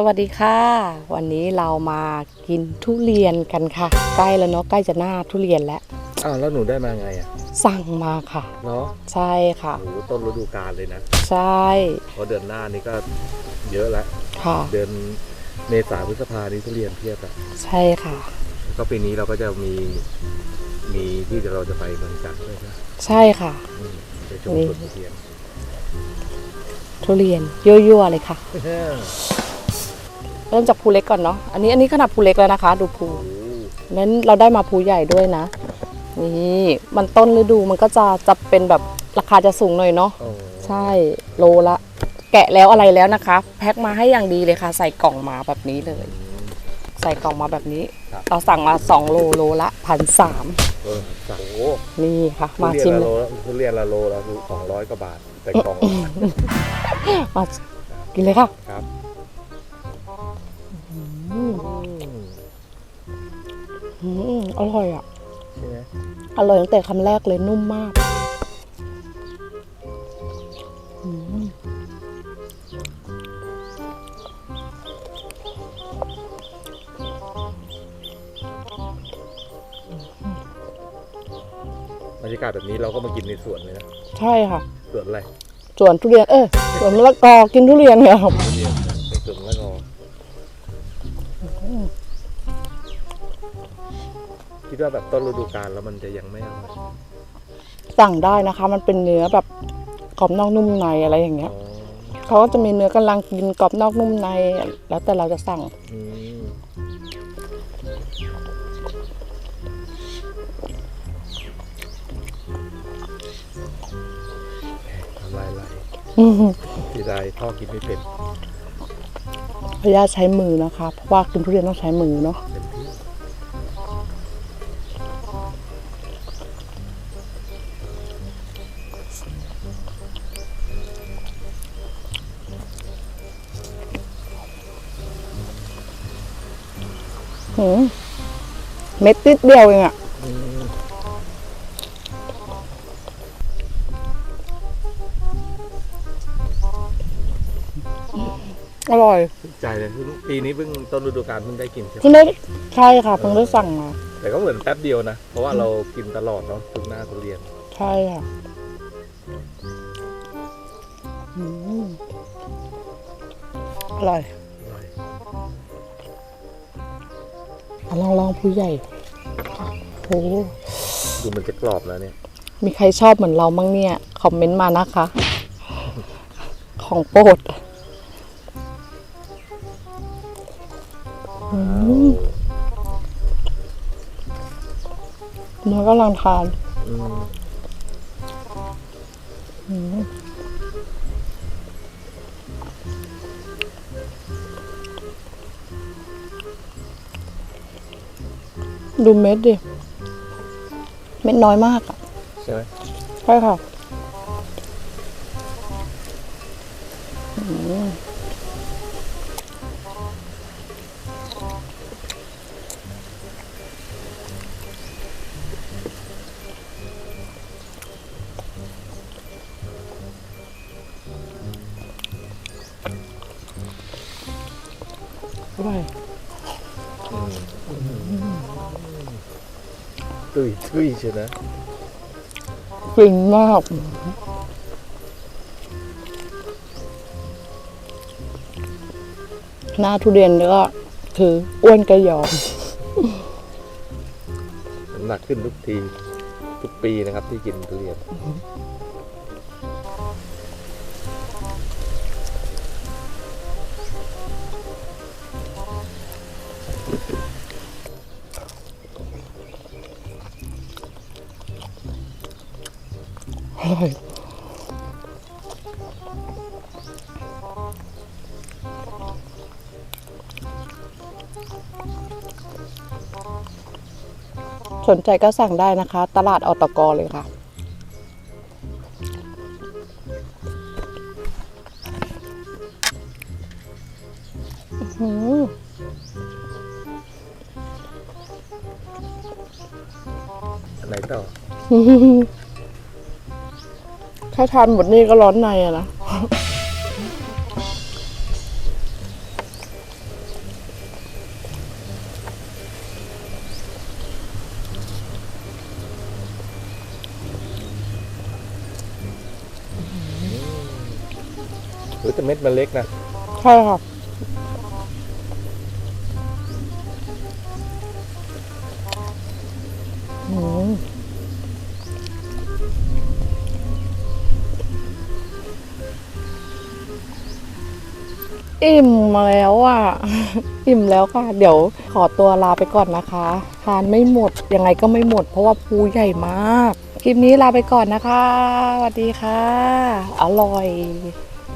สวัสดีค่ะ วันนี้เรามากินทุเรียนกันค่ะ ใกล้แล้วเนาะใกล้จะหน้าทุเรียนแล้วอ้าวแล้วหนูได้มาไงอะสั่งมาค่ะ เนาะใช่ค่ะโอ้โหต้นฤดูกาลเลยนะใช่เพราะเดือนหน้านี่ก็เยอะแล้วค่ะ เดือนเมษาพฤษภานี้ทุเรียนเพียบอะใช่ค่ะ แล้วก็ปีนี้เราก็จะมีมีที่เราจะไปเมืองจันทร์ด้วยนะใช่ค่ะ อืมไปชมนี่สวนทุเรียนทุเรียนยั่วๆเลยค่ะ เริ่มจากภูเล็กก่อนเนาะอันนี้อันนี้ขนาดภูเล็กแล้วนะคะ ดูภูโอ้โหนั้นเราได้มาภูใหญ่ด้วยนะ นี่มันต้นฤดูมันก็จะจะเป็นแบบราคาจะสูงหน่อยเนาะโอ้ใช่โลละ แกะแล้วอะไรแล้วนะคะ แพ็คมาให้อย่างดีเลยค่ะ ใส่กล่องมาแบบนี้เลย ใส่กล่องมาแบบนี้ เราสั่งมา2โลโลละพันสามเออโอ้โหนี่ค่ะทุมาเรียชินมละเลโลยละทุเรียนละโลละสองร้อยกว่าบาท แต่กล่องมากินเลยค่ะครับ อืมอืมอืมอร่อยอะ ใช่ไหมอร่อยตั้งแต่คำแรกเลยนุ่มมากอืมบรรยากาศแบบนี้เราก็มากินในสวนเลยนะใช่ค่ะ สวนอะไรส่วนทุเรียนเออส่วนมะละกอกินทุเรียนค่ะทุเรียนนะเป็นสวน คิดว่าแบบต้นฤดูกาลแล้วมันจะยังไม่อร่อยสั่งได้นะคะ มันเป็นเนื้อแบบกรอบนอกนุ่มในอะไรอย่างเงี้ยอ๋อเขาก็จะมีเนื้อกำลังกินกรอบนอกนุ่มใน แล้วแต่เราจะสั่งอืมทำลายไหลอือหือทีไรพ่อกินไม่เป็นพยาใช้มือนะคะ เพราะว่ากินทุเรียนต้องใช้มือเนาะ เต็มที่หืมเม็ดติดเดียวเองอะอืมอร่อยถูกใจเลยคือปีนี้เพิ่งต้นฤดูกาลเพิ่งได้กินใช่ไหมเพิ่งได้ใช่ค่ะเพิ่งได้สั่งมาแต่ก็เหมือนแป๊บเดียวนะ เพราะว่าเรากินตลอดเนาะทุกหน้าทุเรียน ใช่ค่ะอืมอร่อย ลองลองผู้ใหญ่โอ้ดูมันจะกรอบแล้วเนี่ย มีใครชอบเหมือนเรามั้งเนี่ย คอมเมนต์มานะคะ ของโปรดอืมเนื้อกำลังทาน อืม ดูเม็ดดิ เม็ดน้อยมากอะใช่ไหมใช่ค่ะอืมอร่อยอืม ตุ้ยตุ้ยใช่นะกลิ่นมากหน้าทุเรียนก็คืออ้วนกระยอมน้ำหนักขึ้นทุกที ทุกปีนะครับที่กินทุเรียน ร่อยสนใจก็สั่งได้นะคะ ตลาดอตกเลยค่ะ อื้อหืออันไหนต่อ ถ้าทานหมดนี่ก็ร้อนในอะนะ หรือแต่เม็ดมันเล็กนะ ใช่ค่ะ อืม อิ่มแล้วอะ อิ่มแล้วค่ะ เดี๋ยวขอตัวลาไปก่อนนะคะ ทานไม่หมด ยังไงก็ไม่หมด เพราะว่าภูใหญ่มาก คลิปนี้ลาไปก่อนนะคะ สวัสดีค่ะ อร่อย